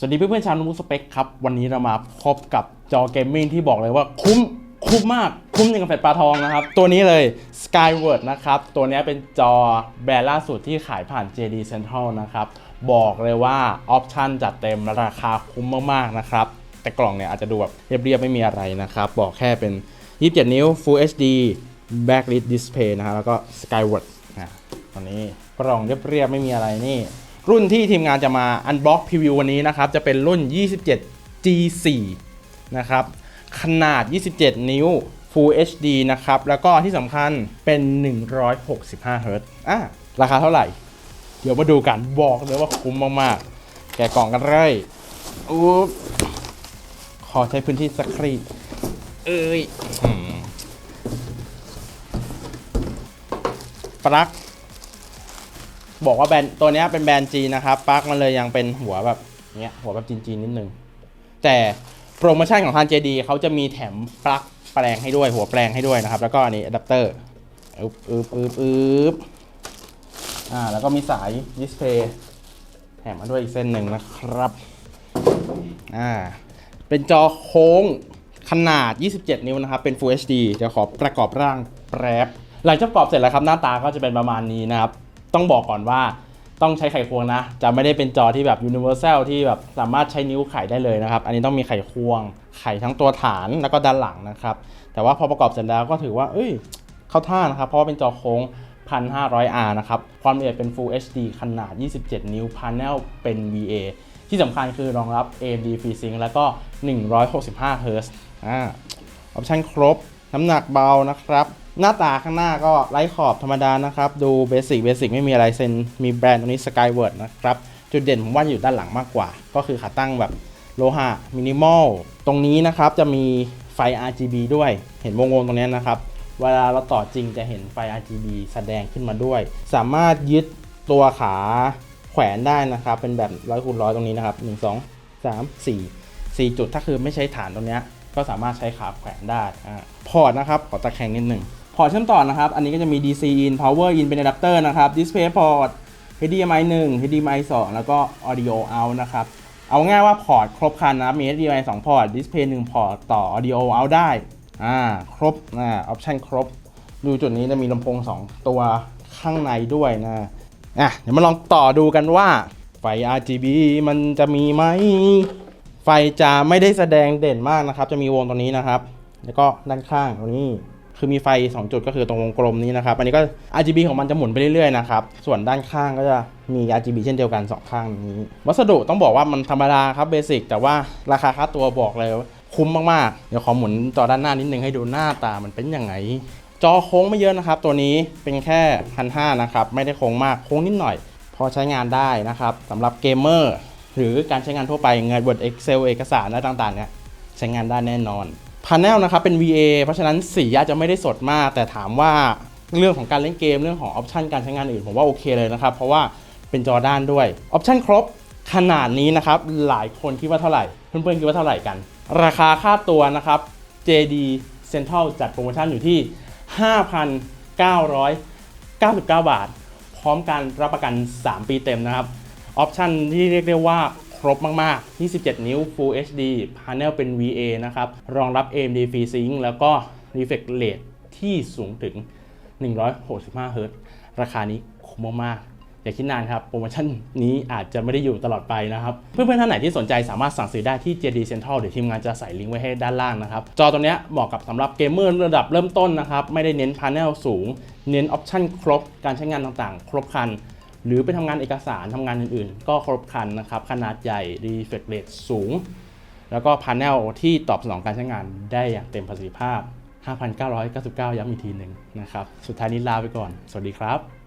สวัสดีเพื่อนๆชาวนูสเปคครับ วันนี้เรามาพบกับจอเกมมิ่งที่บอกเลยว่าคุ้มคุ้มมากคุ้มอย่างกับเป็ดปลาทองนะครับ ตัวนี้เลย Skyward นะครับ ตัวนี้เป็นจอแบรนด์ล่าสุดที่ขายผ่าน JD Central นะครับ บอกเลยว่าออปชันจัดเต็มราคาคุ้มมากๆนะครับ แต่กล่องเนี่ยอาจจะดูแบบเรียบๆ ไม่มีอะไรนะครับ บอกแค่เป็น 27 นิ้ว Full HD Backlit Display นะครับแล้วก็ Skyward นะตอนนี้กล่องเรียบๆ ไม่มีอะไรนี่ รุ่นที่ทีมงานจะมาอันบล็อกพรีวิววันนี้นะครับ จะเป็นรุ่น 27 G4 นะครับ ขนาด 27 นิ้ว Full HD นะครับ แล้วก็ที่สำคัญเป็น 165 Hz อะ ราคาเท่าไหร่ เดี๋ยวมาดูกัน บอกเลยว่าคุ้มมากๆ แกะกล่องกันเลยอุ๊บขอใช้พื้นที่สักครีเอ้ยอืมปลั๊ก บอกว่าแบรนด์ตัวนี้เป็นแบรนด์จีนนะครับปลั๊กมันเลยยังเป็นหัวแบบเนี้ยหัวแบบจีนๆนิดนึง แต่โปรโมชั่นของทาง JD เขาจะมีแถมปลั๊กแปลงให้ด้วยหัวแปลงให้ด้วยนะครับ แล้วก็อันนี้อะแดปเตอร์อึบอึบอึบอึบอ่าแล้วก็มีสายดิสเพย์แถมมาด้วยอีกเส้นหนึ่งนะครับอ่าเป็นจอโค้งขนาด 27 นิ้วนะครับ เป็น Full HD เดี๋ยวขอประกอบร่างแป๊บหลังจากประกอบเสร็จแล้วครับ หน้าตาก็จะเป็นประมาณนี้นะครับ ต้องบอกก่อนว่าต้องใช้ไขควงนะ จะไม่ได้เป็นจอที่แบบ universal ที่แบบสามารถใช้นิ้วไขได้เลยนะครับ อันนี้ต้องมีไขควง ไขทั้งตัวฐานแล้วก็ด้านหลังนะครับ แต่ว่าพอประกอบเสร็จแล้วก็ถือว่า เอ้ย เข้าท่านะครับ เพราะว่าเป็นจอโค้ง 1,500R นะครับ ความละเอียดเป็น Full HD ขนาด 27 นิ้ว Panel เป็น VA ที่สำคัญคือรองรับ AMD FreeSync แล้วก็ 165 Hz อ่า ออปชั่นครบ น้ำหนักเบานะครับ หน้าตาข้างหน้าก็ไร้ขอบธรรมดานะครับ ดูเบสิกเบสิกไม่มีอะไรเซนมีแบรนด์ตรงนี้ Skyward นะครับ จุดเด่นผมว่าอยู่ด้านหลังมากกว่า ก็คือขาตั้งแบบโลหะมินิมอลตรงนี้นะครับจะมีไฟ RGB ด้วย เห็นวงๆตรงนี้นะครับ เวลาเราต่อจริงจะเห็นไฟ RGB แสดงขึ้นมาด้วย สามารถยึดตัวขาแขวนได้นะครับ เป็นแบบร้อยคูณร้อยตรงนี้นะครับ 1 2 3 4 4 จุดถ้าคือไม่ใช้ฐานตรงนี้ก็สามารถใช้ขาแขวนได้อพอร์ตนะครับ ขอตะแคงนิดหนึ่ง พอร์ตเชื่อมต่อนะครับ อันนี้ก็จะมี DC in power in เป็นอะแดปเตอร์นะครับ display port HDMI 1 HDMI 2 แล้วก็ audio out นะครับ เอาง่ายว่าพอร์ตครบคันนะครับ มี HDMI 2 พอร์ต display 1 พอร์ต ต่อ audio out ได้ อ่า ครบ อ่า ออปชันครบ ดูจุดนี้จะมีลำโพง 2 ตัวข้างในด้วยนะ อะ เดี๋ยวมาลองต่อดูกันว่าไฟ RGB มันจะมีไหม ไฟจะไม่ได้แสดงเด่นมากนะครับ จะมีวงตรงนี้นะครับ แล้วก็ด้านข้างตรงนี้ คือมีไฟ 2 จุดก็คือตรงวงกลมนี้นะครับ อันนี้ก็ RGB ของมันจะหมุนไปเรื่อยๆนะครับ ส่วนด้านข้างก็จะมี RGB เช่นเดียวกัน 2 ข้างนี้ วัสดุต้องบอกว่ามันธรรมดาครับเบสิกแต่ว่าราคาค่าตัวบอกเลยคุ้มมากๆ เดี๋ยวขอหมุนจอด้านหน้านิดนึงให้ดูหน้าตามันเป็นยังไงจอโค้งไม่เยอะนะครับ ตัวนี้เป็นแค่พันห้านะครับ ไม่ได้โค้งมากโค้งนิดหน่อย พอใช้งานได้นะครับสำหรับเกมเมอร์หรือการใช้งานทั่วไปงาน Word Excel เอกสารอะไรต่างๆเนี่ยใช้งานได้แน่นอน พา n e l นะครับเป็น VA เพราะฉะนั้นสีอาจจะไม่ได้สดมาก แต่ถามว่าเรื่องของการเล่นเกมเรื่องของออปชันการใช้งานอื่นผมว่าโอเคเลยนะครับ เพราะว่าเป็นจอด้านด้วยออปชันครบขนาดนี้นะครับ หลายคนคิดว่าเท่าไหร่ เพื่อนๆคิดว่าเท่าไหร่กัน ราคาค่าตัวนะครับ JD Central จัดโปรโมชั่นอยู่ที่ 5,999 บาท พร้อมการรับประกัน 3 ปีเต็มนะครับ ออปชันที่เรียกได้ว่า ครบมากๆ 27 นิ้ว Full HD Panel เป็น VA นะครับ รองรับ AMD FreeSync แล้วก็ Refresh Rate ที่สูงถึง 165 Hz ราคานี้คุ้มมากๆ อย่าคิดนานครับ โปรโมชั่นนี้อาจจะไม่ได้อยู่ตลอดไปนะครับ เพื่อนๆ ท่านไหนที่สนใจสามารถสั่งซื้อได้ที่ JD Central เดี๋ยวทีมงานจะใส่ลิงก์ไว้ให้ด้านล่างนะครับ จอตัวนี้เหมาะกับสำหรับเกมเมอร์ระดับเริ่มต้นนะครับ ไม่ได้เน้นพา n e l สูง เน้นออปชันครบ การใช้งานต่างๆ ครบครัน หรือไปทำงานเอกสารทำงานอื่นๆ ก็ครบครันนะครับ ขนาดใหญ่ refresh rate สูง แล้วก็พาเนลที่ตอบสนองการใช้งานได้อย่างเต็มประสิทธิภาพ 5,999 ย้ำอีกทีหนึ่งนะครับ สุดท้ายนี้ลาไปก่อน สวัสดีครับ